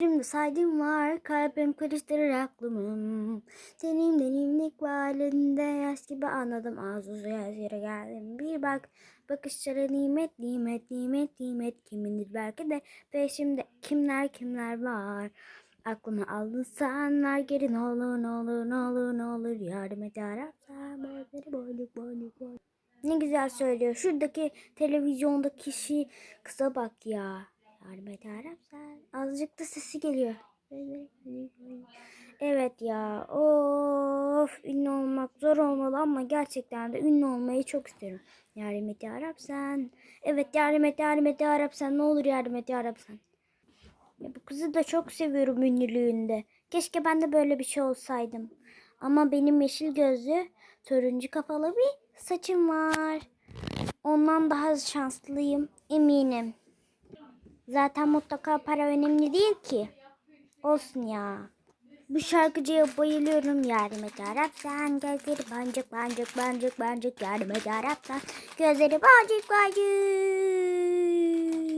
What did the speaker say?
Şimdi saydım var kalbim karıştırır aklımı. Senin benimlik valinde yaş gibi anladım az uzaya yere geldim. Bir bak bakışlara nimet nimet nimet nimet kimindir belki de peşimde kimler kimler var. Aklıma aldın sen ver geri ne olur ne olur ne olur ne olur yardım et yarabbim sen boynuk boynuk boynuk boynuk. Ne güzel söylüyor. Şuradaki televizyonda kişi kıza bak ya. Yardım et sen. Azıcık da sesi geliyor. Evet ya. Of. Ünlü olmak zor olmalı ama gerçekten de ünlü olmayı çok istiyorum. Yardım et yarabbim sen. Evet yardım et yardım et yarabbim sen. Ne olur yardım et yarabbim sen. Ya bu kızı da çok seviyorum ünlülüğünde. Keşke ben de böyle bir şey olsaydım. Ama benim yeşil gözlü, turuncu kafalı bir saçım var. Ondan daha şanslıyım eminim. Zaten mutlaka para önemli değil ki. Olsun ya. Bu şarkıcıya bayılıyorum Arap sen gözleri bancık bancık bancık bancık Arap sen gözleri bancık bancık